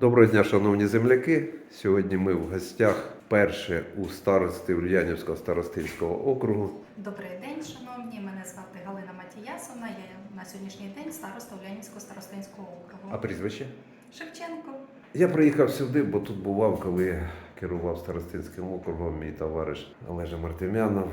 Доброго дня, шановні земляки. Сьогодні ми в гостях перше у старости Ульянівського старостинського округу. Добрий день, шановні. Мене звати Галина Матіясовна. Я на сьогоднішній день староста Улянівського старостинського округу. А прізвище? Шевченко. Я приїхав сюди, бо тут бував, коли керував старостинським округом мій товариш Олежа Мартемянов.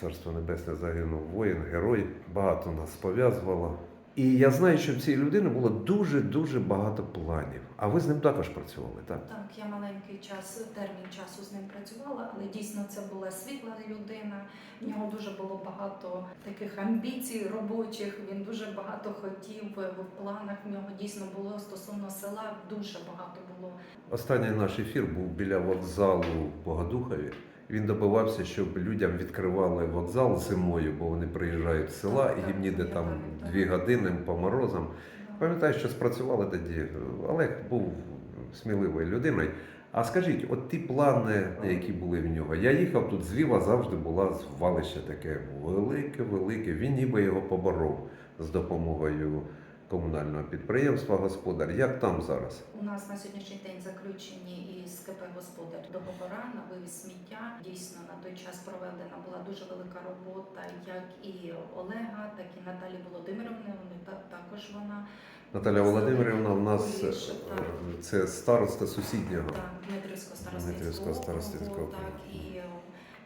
Царство Небесне загинув воїн, герой. Багато нас пов'язувало. І я знаю, що в цій людини було дуже-дуже багато планів. А ви з ним також працювали, так? Так, я маленький час, термін часу з ним працювала, але дійсно це була світла людина. В нього дуже було багато таких амбіцій робочих. Він дуже багато хотів в планах. В нього дійсно було стосовно села дуже багато було. Останній наш ефір був біля вокзалу в Богодухові. Він добивався, щоб людям відкривали вокзал зимою, бо вони приїжджають з села і їм ніде там дві години по морозам. Пам'ятаю, що спрацювали тоді. Олег був сміливою людиною. А скажіть, от ті плани, які були в нього, я їхав тут зліва, завжди була звалище таке велике, велике. Він ніби його поборов з допомогою комунального підприємства Господар. Як там зараз? У нас на сьогоднішній день заключені із КП Господар договора на вивіз сміття. Дійсно, на той час проведена була дуже велика робота, як і Олега, так і Наталі Володимировни. Вони та- також вона Наталя Володимирівна у нас е, Більше, це староста сусіднього. так, Дмитрівського старостинського так і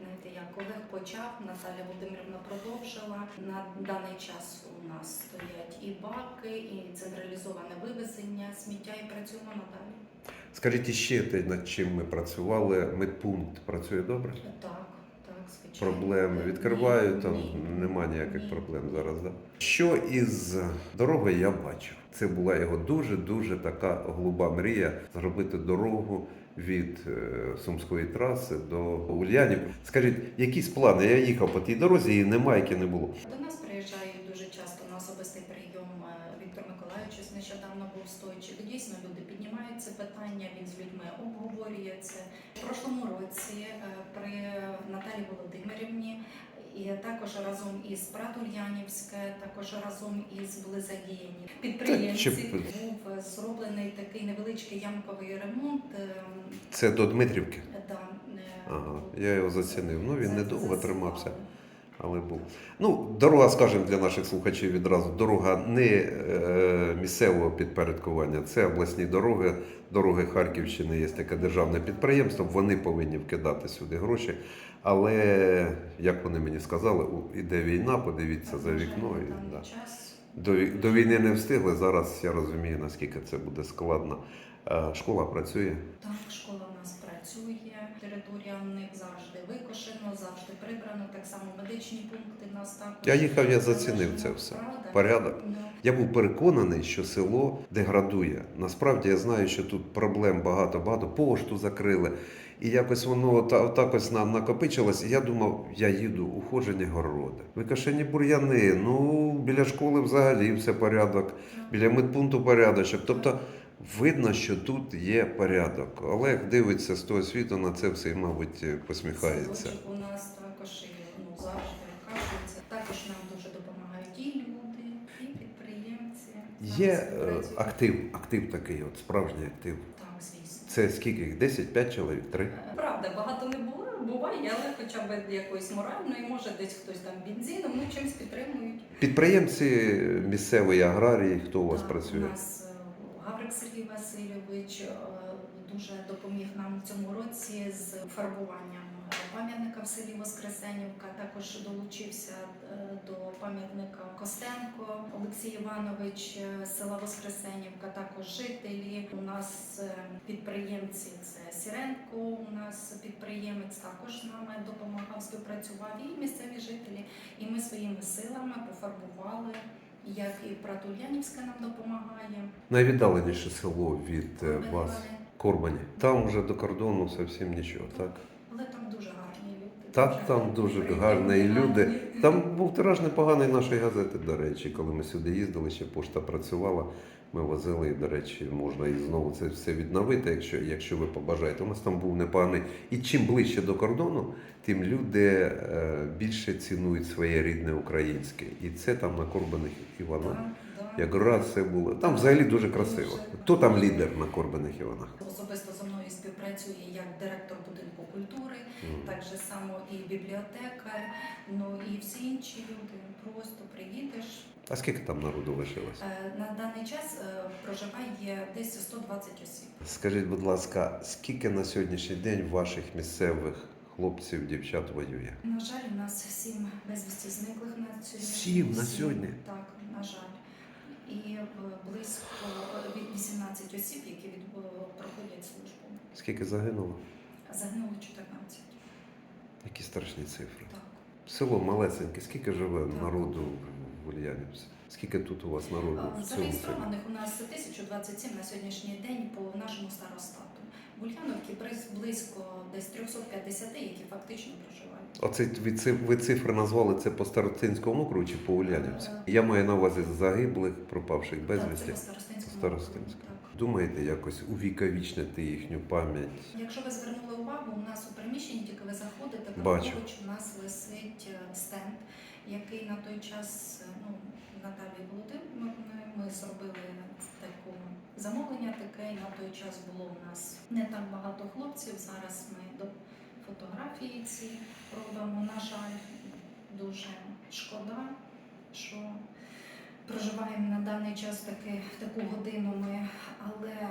знаєте, як Олег почав, Наталя Володимирівна продовжила. На даний час у нас і баки, і централізоване вивезення сміття, і працюємо надалі. Скажіть іще те, над чим ми працювали. Медпункт працює добре? Так, так, звичайно. Проблем Ні, там ні, нема ніяких ні. проблем зараз. Да? Що із дорогою я бачив. Це була його дуже-дуже така голуба мрія зробити дорогу від е, Сумської траси до Ульянів. Скажіть, якісь плани? Я їхав по тій дорозі і немає, яке не було. До нас стойчик. Дійсно, люди піднімають це питання, він з людьми обговорює це. В прошлому році е, при Наталі Володимирівні і також разом із Прат Ульянівське, також разом із були задіяні підприємці. Був е, зроблений такий невеличкий ямковий ремонт. е, Це до Дмитрівки. Да, е, Ага, я його зацінив. Ну він недовго тримався. Але був. Ну, дорога, скажімо, для наших слухачів відразу. Дорога не е, місцевого підпорядкування, це обласні дороги, дороги Харківщини, є таке державне підприємство, вони повинні вкидати сюди гроші. Але, як вони мені сказали, іде війна, подивіться за вікно. І, да. до, до війни не встигли. Зараз я розумію, наскільки це буде складно. Е, Школа працює. Так, школа працює, територія в них завжди викошено, завжди прибрано. Так само медичні пункти в нас також. Я їхав, я зацінив це все. Правда? Порядок. Ну, Я був переконаний, що село деградує. Насправді я знаю, що тут проблем багато, багато. Пошту закрили. І якось воно та, так ось на- накопичилось. І я думав, я їду уходжені городи. Викашені бур'яни, ну біля школи взагалі все порядок, біля медпункту порядочок. Тобто видно, що тут є порядок. Олег дивиться з того світу на це все мабуть, посміхається. у нас також і, ну, завжди кажуться. Також нам дуже допомагають і люди, і підприємці. Є е, актив, актив такий, от справжній актив. Так, звісно. Це скільки? їх? 10, 5 чоловік, 3? Е, Правда, багато не було, буває, але хоча б якоїсь моральної, може десь хтось там бензином, ну чимось підтримують. Підприємці місцевої аграрії, хто у вас Так, працює? У нас е, Сергій Васильович е, дуже допоміг нам в цьому році з фарбуванням пам'ятника в селі Воскресенівка. Також долучився е, до пам'ятника Костенко Олексій Іванович е, села Воскресенівка. Також жителі. У нас підприємці це Сіренко. У нас підприємець також з нами допомагав, співпрацював і місцеві жителі. І ми своїми силами пофарбували. Як і Пратульянівська нам допомагає. Найвіддаленіше село від е, вас Корбані. Там вже до кордону зовсім нічого, так? Але там дуже гарні люди. Так, там дуже гарні люди. Там був тираж непоганий нашої газети, до речі, коли ми сюди їздили, ще пошта працювала. Ми возили, і, до речі, можна і знову це все відновити, якщо, якщо ви побажаєте. У нас там був непоганий. І чим ближче до кордону, тим люди е, більше цінують своє рідне українське. І це там на Корбаних Івано. Так, так. як раз все було. Там взагалі дуже красиво. Хто там лідер на Корбаних Іванах? Особисто зі мною співпрацює як директор будинку культури, М. так же само і бібліотекар, ну і всі інші люди. Просто приїдеш. А скільки там народу лишилось? Е, На даний час е, проживає десь 120 осіб. Скажіть, будь ласка, скільки на сьогоднішній день ваших місцевих хлопців, дівчат воює? На жаль, у нас сім безвісті зниклих на сьогодні. Сім на сьогодні? Так, на жаль. І е, близько е, 18 осіб, які від, е, проходять службу. Скільки загинуло? Загинуло 14. Які страшні цифри. Так. Село малесеньке, скільки живе народу в Ульянівці? Скільки тут у вас народу? Зареєстрованих у нас 1027 на сьогоднішній день по нашому старостату. В Ульяновці близько десь 350, які фактично проживають. Оце ви, ци- ви цифри назвали це по Старостинському округу чи по Ульянівці? Е, Я маю на увазі загиблих, пропавших Так, безвісті. це по Старостинському. Так. Думаєте якось увіковічнити їхню пам'ять? Якщо ви звернули увагу, у нас у приміщенні тільки ви заходите, Бачу. у нас висить е, стенд, який на той час е, ну, Наталії Володимирівною ми зробили таку замовлення таке, на той час було у нас не так багато хлопців. Зараз ми до фотографії ці робимо. На жаль, дуже шкода, що проживаємо на даний час таки, таку годину ми, але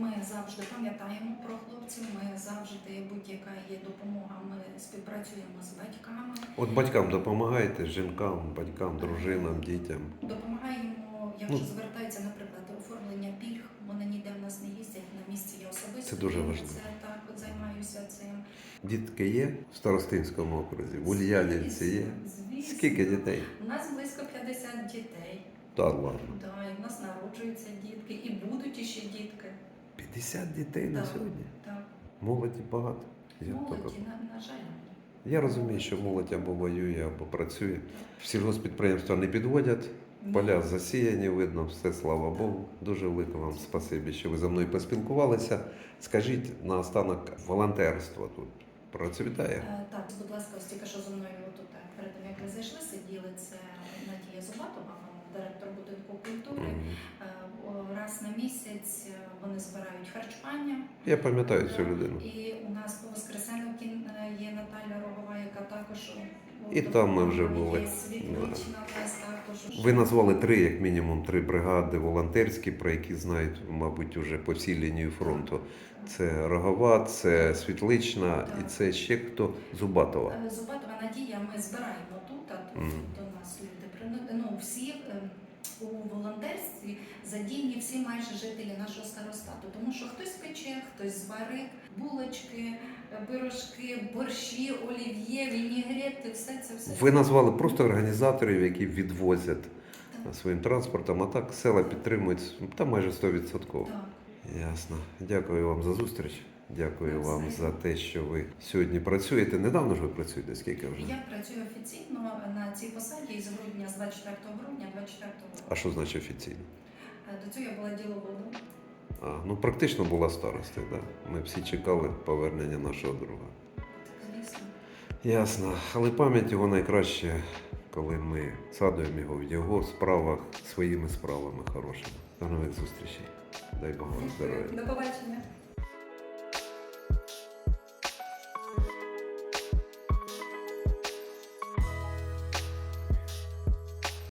ми завжди пам'ятаємо про хлопців. Ми завжди, будь-яка є допомога, ми співпрацюємо з батьками, От батькам допомагаєте, жінкам, батькам, дружинам, дітям. допомагаємо, якщо Ну. звертаються, наприклад, оформлення пільг. Вони ніде в нас не їздять на місці. Я особисто Це дуже важливо. Це так от займаюся цим. Дітки є в Старостинському окрузі, в Ульянівці є. Звісно. Скільки дітей? У нас близько 50 дітей. Та ладно. Да, і в нас народжуються дітки, і будуть іще дітки. 50 дітей на сьогодні. Так, Молоді багато. Я, молоді, так- на, на жаль. я розумію, що молодь або воює, або працює. Сільгоспідприємства не підводять, поля засіяні, видно, все, слава Богу. Дуже велике вам спасибі, що ви за мною поспілкувалися. Скажіть наостанок, волонтерство тут процвітає? Е, Так, будь ласка, ось тільки що зі мною тут перед тим, як ви зайшли, сиділи це Надія Зубатова, директор будинку культури. Е, Раз на місяць е, вони збирають харчування. Я пам'ятаю цю людину. І у нас по Воскресенівці е, є Наталя Рогова, яка також І там ми вже були. Ви назвали три, як мінімум, три бригади волонтерські, про які знають, мабуть, уже по всій лінії фронту. Це Рогова, це Світлична і це ще хто Зубатова. Е, Зубатова Надія, ми збираємо тут, а тут Мгм. до нас люди ну, всі е, у волонтерстві задіяні всі майже жителі нашого старостату, тому що хтось пече, хтось зварить булочки, е, пирожки, борщі, олів'є, вінігрети, все це все. Ви назвали просто організаторів, які відвозять Так. своїм транспортом, а так села підтримують та майже 100%. Так. Ясно. Дякую вам за зустріч. Дякую Так, вам за те, що ви сьогодні працюєте. Недавно ж ви працюєте, скільки вже? Я працюю офіційно на цій посаді з грудня, з 24 грудня 24 року. А що значить офіційно? Е, До цього я була діловодом. А, ну практично була старостою, да? Ми всі чекали повернення нашого друга. Звісно. Ясно. Але пам'ять його найкраще, коли ми садуємо його в його справах своїми справами хорошими. До нових зустрічей. Дай Бог вам здоров'я. До побачення.